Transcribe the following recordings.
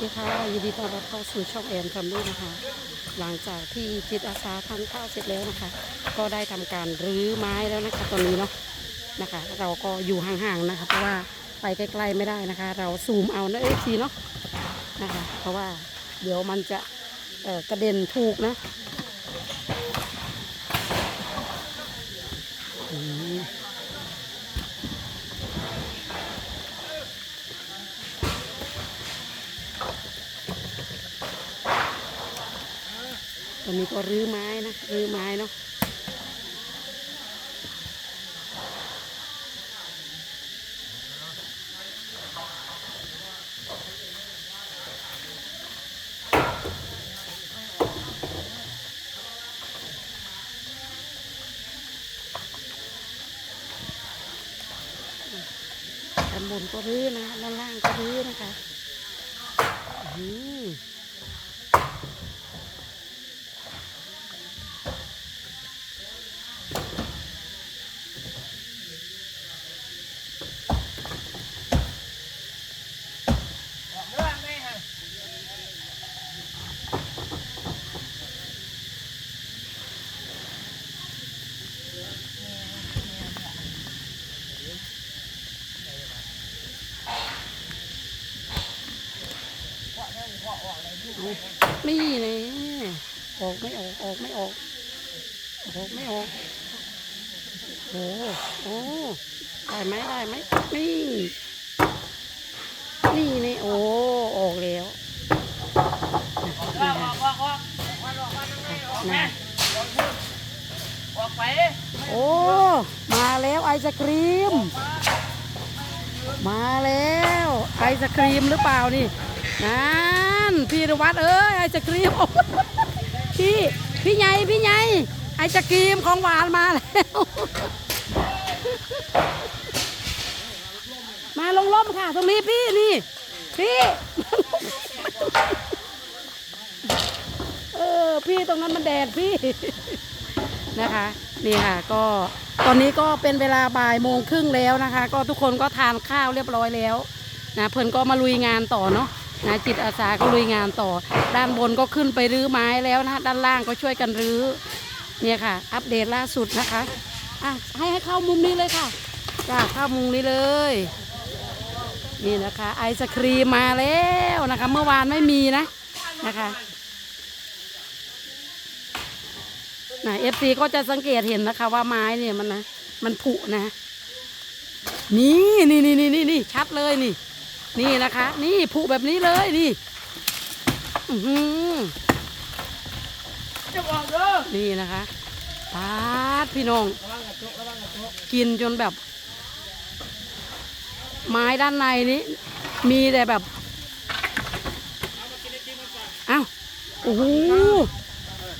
ดีค่ะยินดีต้อนรับเข้าสู่ช่องแอนทำด้วยนะคะ หลังจากที่จิตอาสาทำข้าวเสร็จแล้วนะคะ ก็ได้ทำการรื้อไม้แล้วนะคะตอนนี้เนาะนะคะ เราก็อยู่ห่างๆนะคะ เพราะว่าไปใกล้ๆไม่ได้นะคะ เราซูมเอานะเอฟซีเนาะนะคะ เพราะว่าเดี๋ยวมันจะกระเด็นถูกนะอืม ตอนนี้ก็รื้อไม้นะรื้อไม้เนาะด้านบนก็รื้อนะคะด้านล่างก็รื้อนะคะอืม นี่นี่ออกไม่ออกออกไม่ออกออกไม่ออกโอ้โอ้ได้ไหมได้ไหมนี่นี่นี่โอ้ออกแล้วออกออกออกออกออกออกมาทางไหนออกนะออกไปโอ้มาแล้วไอศครีม มาแล้วไอศครีมหรือเปล่านี่นั่น พี่นวัดเอ้ยไอศครีมพี่พี่ใหญ่พี่ใหญ่ไอศครีมของหวานมาแล้ว มาลงร่มค่ะ ตรงนี้พี่นี่ พี่เออพี่ตรงนั้นมันแดดพี่นะคะ นี่ค่ะก็ตอนนี้ก็เป็นเวลาบ่ายโมงครึ่งแล้วนะคะ ก็ทุกคนก็ทานข้าวเรียบร้อยแล้วนะเพิ่นก็มาลุยงานต่อเนาะ นะจิตอาสาก็ลุยงานต่อ ด้านบนก็ขึ้นไปรื้อไม้แล้วนะด้านล่างก็ช่วยกันรื้อเนี่ยค่ะ อัปเดตล่าสุดนะคะอะให้ให้เข้ามุมนี้เลยค่ะจ้าเข้ามุมนี้เลยนี่นะคะ ไอศครีมมาแล้วนะคะ เมื่อวานไม่มีนะนะคะนะเอฟซีก็จะสังเกตเห็นนะคะ ว่าไม้เนี่ยมันนะมันผุนะ นี่นี่นี่นี่นี่นี่ชัดเลยนี่ นี่นะคะ นี่ผุแบบนี้เลยนี่อือหือจะบอกเด้อนี่นะคะปาดพี่น้อง กินจนแบบ ไม้ด้านในนี้ มีแต่แบบอ้าวโอ้โห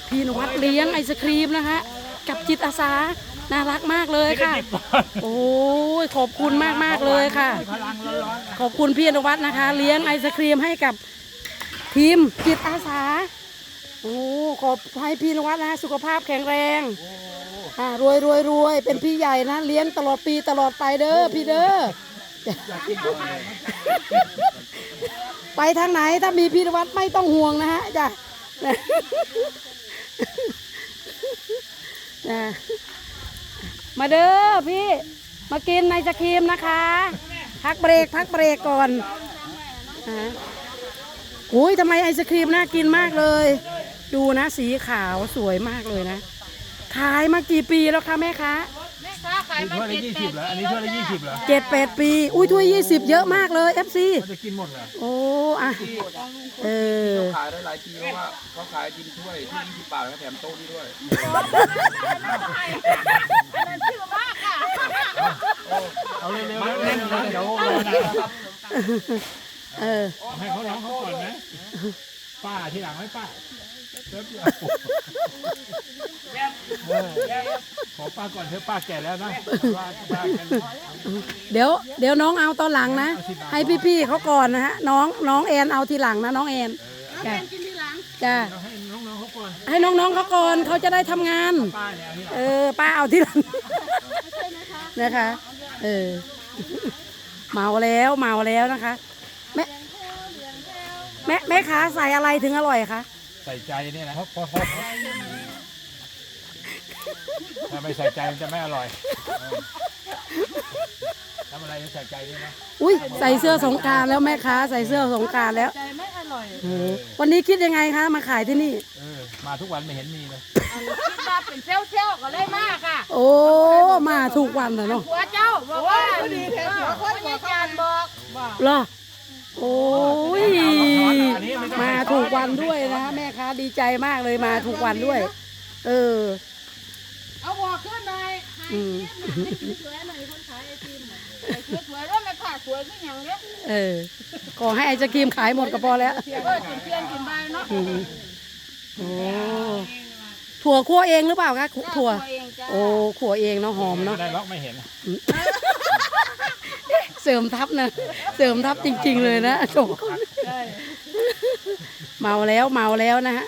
พี่นวัดเลี้ยงไอศครีมนะคะ กับจิตอาสา น่ารักมากเลยค่ะ โอ้ยขอบคุณมากมากๆเลยค่ะพลังร้อนขอบคุณพี่นวัดนะคะ เลี้ยงไอศครีมให้กับทีมจิตอาสา โอ้ขอบให้พี่นวัดนะสุขภาพแข็งแรงอ่ารวยรวยรวยเป็นพี่ใหญ่นะ เลี้ยงตลอดปีตลอดไปเด้อพี่เด้อไปทางไหนถ้ามีพี่นวัดไม่ต้องห่วงนะฮะจ้ะจ้ะ มาเด้อพี่ มากินไอศครีมนะคะ พักเบรกพักเบรกก่อนฮะอุ้ยทำไมไอศครีมน่ากินมากเลย ดูนะสีขาวสวยมากเลยนะ ขายมากี่ปีแล้วคะแม่คะาขายมาถ้วยละเจ็ดยี่แปสิบดเหรออันปีนี้ถ้วยแล้วละยี่จ้ะสิบเหรอเจ็ดแปดปี อุ้ยถ้วยยี่สิบเยอะมากเลยเอฟซีเขาจะกินหมดเหรอโอ้อะเออ ขายได้หลายปีเพราะว่าเขาขายกินถ้วยที่20บาทแล้วก็แถมโต๊ะนี่ด้วยอันนั้นชื่อมากค่ะเอาเร็วๆเร่งนะเดี๋ยวเออให้เขาร้องเขาก่อนนะป้าทีหลังไหมป้าเดี๋ยวเออ ขอป้าก่อนเถอะป้าแก่แล้วนะว่าป้ากันเดี๋ยวเดี๋ยวน้องเอาตอนหลังนะ ให้พี่ๆเขาก่อนนะฮะน้องน้องแอนเอาทีหลังนะน้องแอนจ้ะจ้ะเอาให้น้องๆเขาก่อนให้น้องๆเขาก่อนเขาจะได้ทำงาน ป้าเนี่ยเอาทีหลังเออป้าเอาทีหลังนะคะ เออเมาแล้วเมาแล้วนะคะแม่แม่แม่ค้าใส่อะไรถึงอร่อยคะ ใส่ใจเนี่ยนะถ้าไม่ใส่ใจมันจะไม่อร่อยทำอะไรจะใส่ใจนี่นะอุ้ยใส่เสื้อสงกรารแล้วแม่ค้าใส่เสื้อสงกรารแล้วใจไม่อร่อยโอ้โหวันนี้คิดยังไงคะมาขายที่นี่ เออ มาทุกวันไม่เห็นมีเลยคิดว่าเป็นเซลเซลก็เลยมากค่ะโอ้มาทุกวันเลยเนาะหัวเจ้าบอกว่าดีแท้หัวคนอาจารย์บอก เหรอ โอ้ยมาถูกวันด้วยนะแม่ค้าดีใจมากเลยมาถูกวันด้วย เออ เอาหัวขึ้นหน่อยอืมสวยหน่อยคนขายไอติมสวยๆแล้วไม่ขาดสวยขึ้นอย่างเนี้ยเออขอให้ไอศกรีมขายหมดก็พอแล้ว เออกินเพียนกินใบเนาะอืมโอ้ถั่วคั่วเองหรือเปล่าคะถั่วเองจ้าโอ้ ขัวเองเนาะหอมเนาะไม่ได้ล็อกไม่เห็นเสริมทับนะ เสริมทับจริง ๆ เลยนะโถเมาแล้วเมาแล้วนะฮะ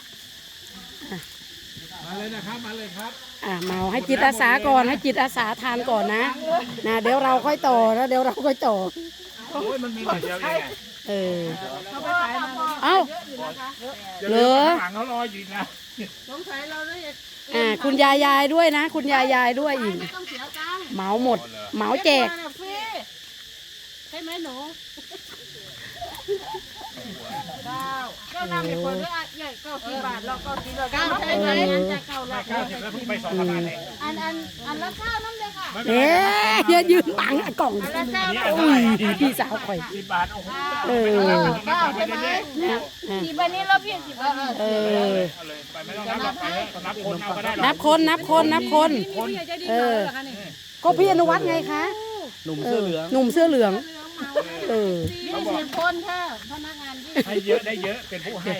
มาเลยนะครับมาเลยครับอะเมาให้จิตอาสาก่อนให้จิตอาสาทานก่อนนะนะเดี๋ยวเราค่อยต่อแล้วเดี๋ยวเราค่อยต่อโอ้ยมันมีหน่อยเดียวเองไงเออเขาไปขายมาเอ้าดี๋ยวเหรอข้างหลังเขารออยู่อีกนะสงสัยเราเลยอ่าคุณยายยายด้วยนะ คุณยายยายด้วยอีกไม่ต้องเสียตังค์เหมาหมดเหมาแจกฟรีใช่ ไหมหนูเก้าเก้านำไปคนด้วยอะใหญ่เก้าสิบบาทเราเก้าสิบบาทเก้าใช่ไหมจะเก้าละเก้าสิบแล้วเพิ่งไปสองพันเองอันอันอันละเก้าน้ำเลยค่ะไม่เป็นเอ๊ไระเฮียยืนบังไอ้กล่องอันละเก้าอันนี้นะอันอุ้ยเท่าไหร่พี่สาวข่อยสิบบาทโอ้โหเออเก้าใช่ไหมนะอะสิบวันนี้เราเพียงสิบวันเออเอาเลยไปไม่ต้องนับหรอกไปเถอะนับคนเอาก็ได้หรอกนับคนนับคนนับคนคนเออก็พี่อนุวัฒน์ไงคะหนุ่มเสื้อเหลืองหนุ่มเสื้อเหลือง เออ ยี่สิบคนค่ะพนักงานยี่ให้เยอะได้เยอะเป็นผู้ให้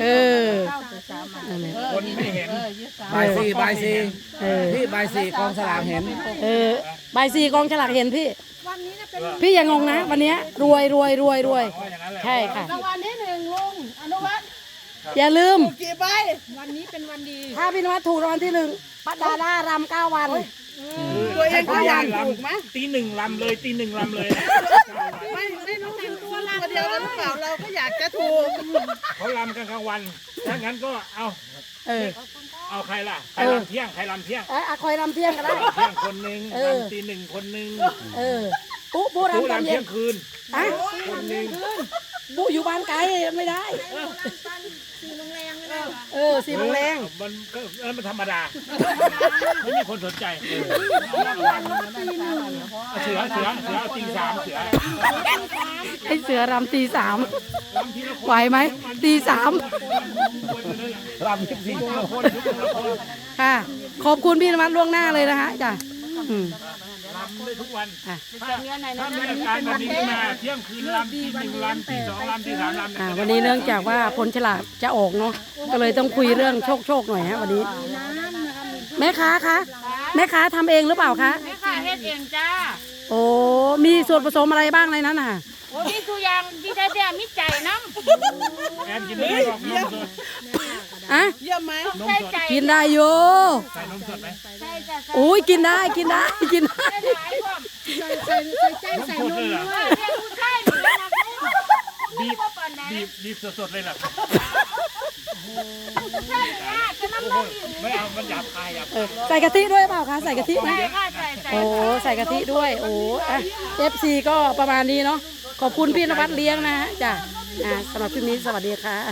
เออเก้าสิบสามอะนั่นแหละคนไม่เห็นบายสีบายสีเออ พี่บายสีกองสลากเห็น เออใบายสีกองฉลากเห็นพี่พี่อย่างงงนะ วันเนี้ยรวยรวยรวยรวย เพราะอย่างนั้นแหละใช่ค่ะ รางวัลที่หนึ่งลุงอนุวัฒน์อย่าลืม กี่ใบวันนี้เป็นวันดีถ้าพี่นวัดถูกรางวัลที่หนึ่งปัดดาดารำเก้าวัน ตัวเองก็ยังลำตีหนึ่งลำเลยตีหนึ่งลำเลยนะไม่ไม่รู้ถึงตัวเราเดียวกันหรือเปล่าเราก็อยากจะถูกเขาลำกันกลางวันถ้างั้นก็เอาเออเอาใครล่ะใครลำเที่ยงใครลำเที่ยงเอ้อะคอยรำเที่ยงก็ได้เที่ยงคนหนึ่งลำตีหนึ่งคนหนึ่งเออปุ๊ปุ๊ผู้รำตอนลำเย็เที่ยนงคืนอะคนหนึ่งปุ๊อยู่บ้านไกลไม่ได้ เออสี่โมงแรงมันก็เออมันธรรมดา ไม่มีคนสนใจเสือเสือเสือเอาตีสามเสือให้เสือรำตีสามลำทีละคนไหวไหมตีสามรำทุกสิ่งละคนละคนค่ะขอบคุณพี่นวัดล่วงหน้าเลยนะคะจ้ะ อืมลำได้ทุกวัน อะถ้าถ้ามีอาการแบบนี้ขึ้นมาเที่ยงคืนลำตีหนึ่งลำตีสองลำตีสามลำอ่าวันนี้เนื่องจากว่าผลฉลากจะออกเนาะก็เลยต้องคุยเรื่องโชคโชคหน่อยฮะวันนี้ แม่ค้าคะแม่ค้าทำเองหรือเปล่าคะแม่ค่ะเฮ็ดเองจ้า โอ้มีส่วนผสมอะไรบ้างในนั้นน่ะ โอ้พี่สุยางพี่แท้ๆมิใจน้แอนกินได้ไหมบอกนมสด อะำต้องใส่ใจกินได้อยู่ใส่นมสดไหมใส่จ้ะใส่อุ้ยกินได้กินได้กินได้หลายพร้อมนมสดเลยเหรอเออเรียกผู้ชายหนูนะบีบบ่ปานใดบีบบีบสดๆเลยเหรอผู้ชายนี่ยากจะน้ำนมอยู่ไม่เอามันหยาบคายหยาบเออใส่กะทิด้วยเปล่าคะใส่กะทิไหมใช่ค่ะใส่ใส่โอ้ใส่กะทิด้วย โอ้อะเอฟซีก็ประมาณนี้เนาะขอบคุณพี่นวัดเลี้ยงนะฮะจ้ะอ่าสำหรับคลิปนี้สวัสดีค่ะ